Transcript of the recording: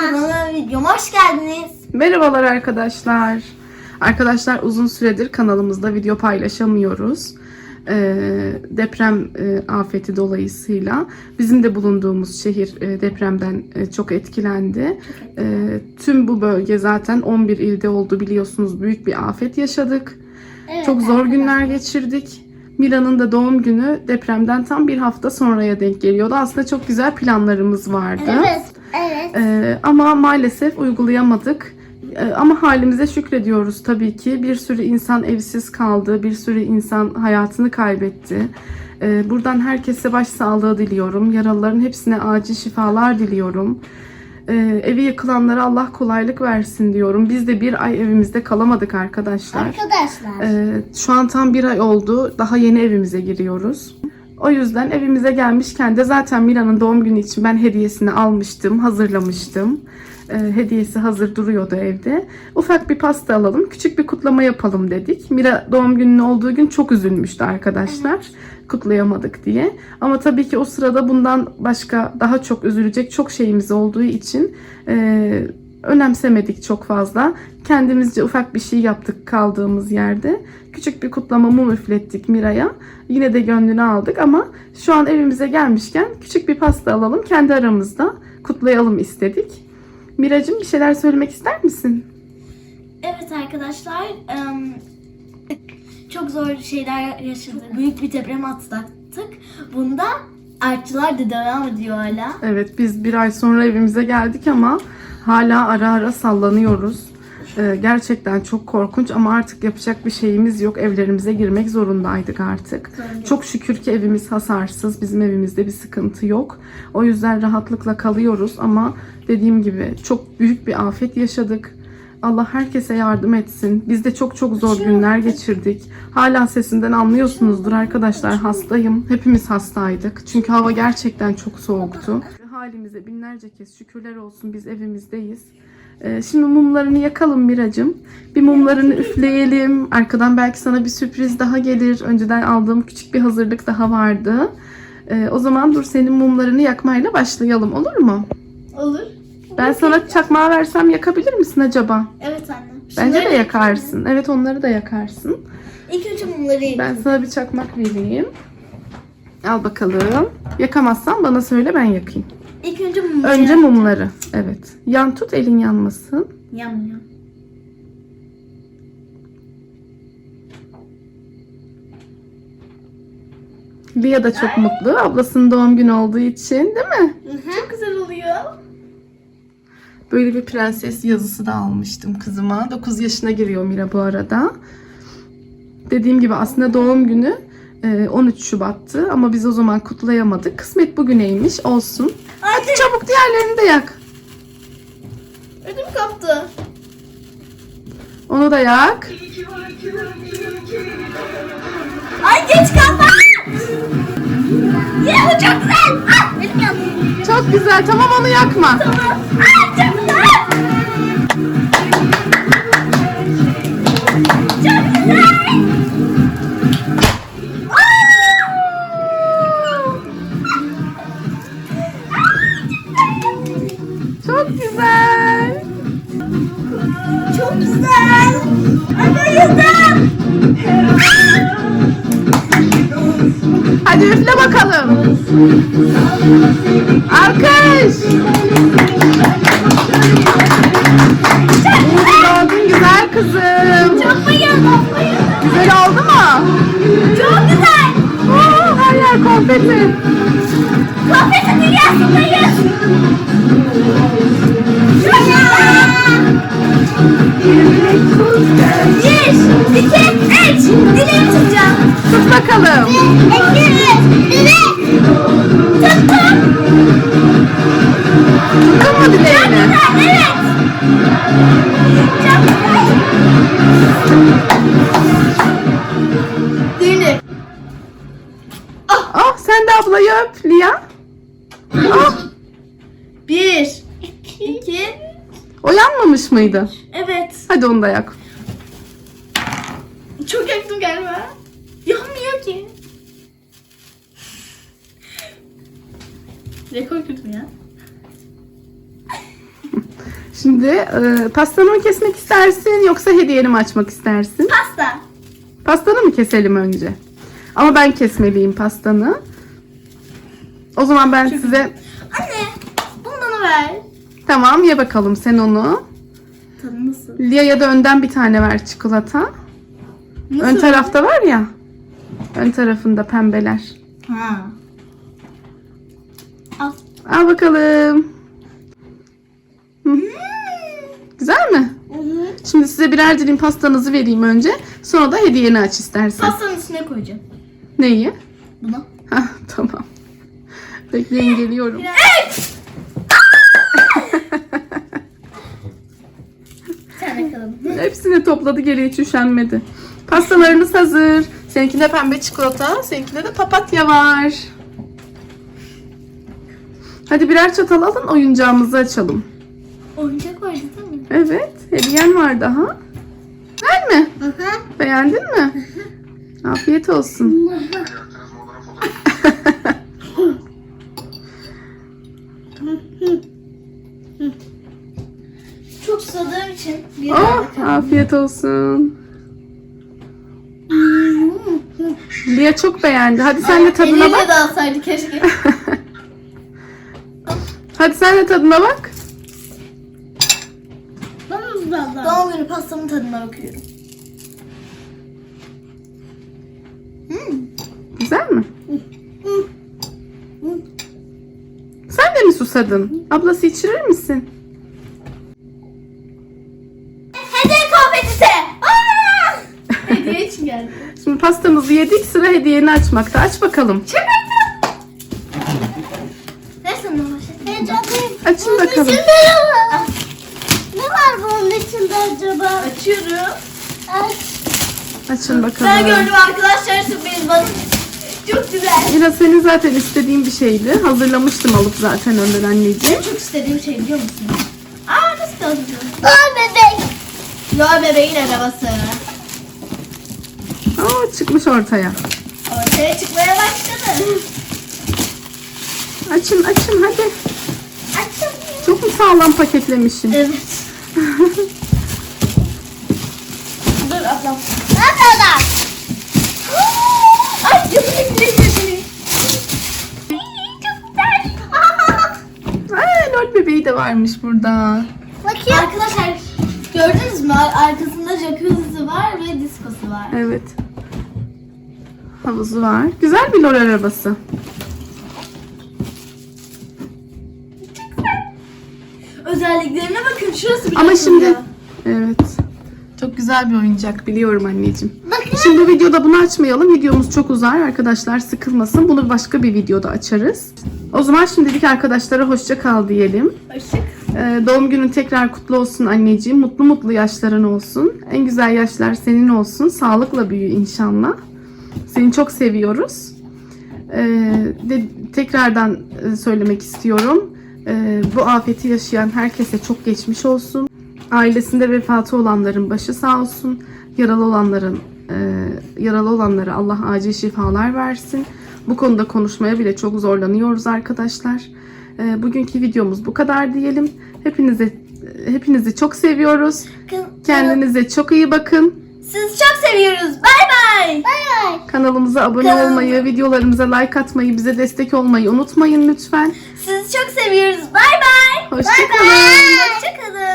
kanalıma videoma hoş geldiniz. Merhabalar arkadaşlar. Arkadaşlar uzun süredir kanalımızda video paylaşamıyoruz. Ee, deprem e, afeti dolayısıyla bizim de bulunduğumuz şehir e, depremden e, çok etkilendi. Ee, tüm bu bölge zaten 11 ilde oldu biliyorsunuz büyük bir afet yaşadık. Evet, Çok zor arkadaşlar. günler geçirdik. Mira'nın da doğum günü depremden tam bir hafta sonraya denk geliyordu. Aslında çok güzel planlarımız vardı. Evet, evet. Ee, ama maalesef uygulayamadık. Ee, ama halimize şükrediyoruz tabii ki. Bir sürü insan evsiz kaldı, bir sürü insan hayatını kaybetti. Ee, buradan herkese başsağlığı diliyorum. Yaralıların hepsine acil şifalar diliyorum. Ee, evi yıkılanlara Allah kolaylık versin diyorum. Biz de bir ay evimizde kalamadık arkadaşlar. Arkadaşlar. Ee, şu an tam bir ay oldu. Daha yeni evimize giriyoruz. O yüzden evimize gelmişken de zaten Mira'nın doğum günü için ben hediyesini almıştım, hazırlamıştım. Ee, hediyesi hazır duruyordu evde. Ufak bir pasta alalım, küçük bir kutlama yapalım dedik. Mira doğum gününün olduğu gün çok üzülmüştü arkadaşlar. Kutlayamadık diye. Ama tabii ki o sırada bundan başka daha çok üzülecek çok şeyimiz olduğu için e, önemsemedik çok fazla. Kendimizce ufak bir şey yaptık kaldığımız yerde. Küçük bir kutlama mum üflettik Mira'ya. Yine de gönlünü aldık ama şu an evimize gelmişken küçük bir pasta alalım. Kendi aramızda kutlayalım istedik. Miracığım bir şeyler söylemek ister misin? Evet arkadaşlar. çok zor şeyler yaşadık. Büyük bir deprem atlattık. Bunda artçılar da devam ediyor hala. Evet biz bir ay sonra evimize geldik ama hala ara ara sallanıyoruz. Ee, gerçekten çok korkunç ama artık yapacak bir şeyimiz yok. Evlerimize girmek zorundaydık artık. Çok şükür ki evimiz hasarsız. Bizim evimizde bir sıkıntı yok. O yüzden rahatlıkla kalıyoruz ama dediğim gibi çok büyük bir afet yaşadık. Allah herkese yardım etsin. Biz de çok çok zor günler geçirdik. Hala sesinden anlıyorsunuzdur arkadaşlar. Hastayım. Hepimiz hastaydık. Çünkü hava gerçekten çok soğuktu. Halimize binlerce kez şükürler olsun biz evimizdeyiz. Ee, Şimdi mumlarını yakalım Miracım. Bir mumlarını üfleyelim. Arkadan belki sana bir sürpriz daha gelir. Önceden aldığım küçük bir hazırlık daha vardı. Ee, o zaman dur senin mumlarını yakmayla başlayalım olur mu? Olur. Ben sana çakmağı versem yakabilir misin acaba? Evet anne. Bence de Şunları- yakarsın. Evet onları da yakarsın. İlk önce mumları Ben yakayım. sana bir çakmak vereyim. Al bakalım. Yakamazsan bana söyle ben yakayım. İlk önce mumları Önce yakacağım. mumları. Evet. Yan tut elin yanmasın. Yanmıyor. Lia da çok mutlu. Ablasının doğum günü olduğu için değil mi? Çok güzel oluyor. Böyle bir prenses yazısı da almıştım kızıma. 9 yaşına giriyor Mira bu arada. Dediğim gibi aslında doğum günü 13 Şubat'tı ama biz o zaman kutlayamadık. Kısmet bugüneymiş olsun. Hadi çabuk diğerlerini de yak. Ödüm koptu. Onu da yak. Ay geç kalma. Ya bu çok güzel. Ah benim yandım. Çok güzel. Tamam onu yakma. Tamam. Ay çok güzel. Alkış. Ki doğdun güzel kızım. Çok bayıldım. Güzel oldu mu? Çok güzel. Oo, her yer konfeti. Konfeti dünyasındayız. Dileğini? Evet. Güzel. Düğünü. Ah sen de ablayı öp Lia. Ah, Bir, iki, o yanmamış mıydı? evet. Hadi onu da yak. Çok yaktım galiba. Yanmıyor ki. Rekor kırdım ya. Şimdi e, pastanı mı kesmek istersin yoksa hediyeni mi açmak istersin? Pasta. Pastanı mı keselim önce? Ama ben kesmeliyim pastanı. O zaman ben size Anne bunu bana ver. tamam ye bakalım sen onu. Tadı nasıl? Lia'ya da önden bir tane ver çikolata. Nasıl? Ön tarafta var ya. Ön tarafında pembeler. Ha. Al. Al bakalım. Hı. Güzel mi? Şimdi size birer dilim pastanızı vereyim önce. Sonra da hediyeni aç istersen. Pastanın üstüne koyacağım. Neyi? Bunu. Hah tamam. Bekleyin geliyorum. Bir tane kalalım. Hepsini topladı geri hiç üşenmedi. Pastalarınız hazır. Seninkinde pembe çikolata, seninkinde de papatya var. Hadi birer çatal alın oyuncağımızı açalım. Oyuncak vardı değil mi? Evet, hediyen var daha. Ver mi? Hı hı. Beğendin mi? Afiyet olsun. Çok susadığım için bir oh, afiyet olsun. Lia çok beğendi. Hadi sen de tadına bak. Elimle de alsaydı keşke. Hadi sen de tadına bak. Doğum günü pastamın tadına bakıyorum. Hmm. Güzel mi? Sen de mi susadın? Ablası içirir misin? Hediye konfetisi. Hediye için geldi. Şimdi pastamızı yedik sıra hediyeni açmakta. Aç bakalım. Ver sana başlayalım. Heyecanlıyım. Açın bakalım. Ne var bunun içinde acaba? Açıyorum. Aç. Açın Ben bakalım. gördüm arkadaşlar sürpriz bana. Çok güzel. Biraz senin zaten istediğin bir şeydi. Hazırlamıştım alıp zaten önden anneciğim. Çok istediğim şey biliyor musun? Aa nasıl kaldı? Noel bebek. Noel bebeğin arabası. Aa çıkmış ortaya. Ortaya çıkmaya başladı. Açın açın hadi. Açın. Çok mu sağlam paketlemişim? Evet. Ablam. Nerede adam? Ay içine Çok güzel. Aa, lol bebeği de varmış burada. Bakayım. Arkadaşlar gördünüz mü? Ar- Arkasında jacuzzi var ve diskosu var. Evet. Havuzu var. Güzel bir lol arabası. Özelliklerine bakın. Şurası bile Ama şimdi evet. Güzel bir oyuncak biliyorum anneciğim. Bakın. Şimdi bu videoda bunu açmayalım. Videomuz çok uzar arkadaşlar sıkılmasın. Bunu başka bir videoda açarız. O zaman şimdilik arkadaşlara hoşça kal diyelim. Hoşçak. Ee, doğum günün tekrar kutlu olsun anneciğim. Mutlu mutlu yaşların olsun. En güzel yaşlar senin olsun. Sağlıkla büyü inşallah. Seni çok seviyoruz. Ee, de, tekrardan e, söylemek istiyorum. Ee, bu afeti yaşayan herkese çok geçmiş olsun. Ailesinde vefatı olanların başı sağ olsun. Yaralı olanların e, yaralı olanlara Allah acil şifalar versin. Bu konuda konuşmaya bile çok zorlanıyoruz arkadaşlar. Ee, bugünkü videomuz bu kadar diyelim. Hepinize hepinizi çok seviyoruz. Kendinize çok iyi bakın. Sizi çok seviyoruz. Bay bay. Bay bay. Kanalımıza abone Kanal- olmayı, videolarımıza like atmayı, bize destek olmayı unutmayın lütfen. Sizi çok seviyoruz. Bay bay. Hoşçakalın. Bay.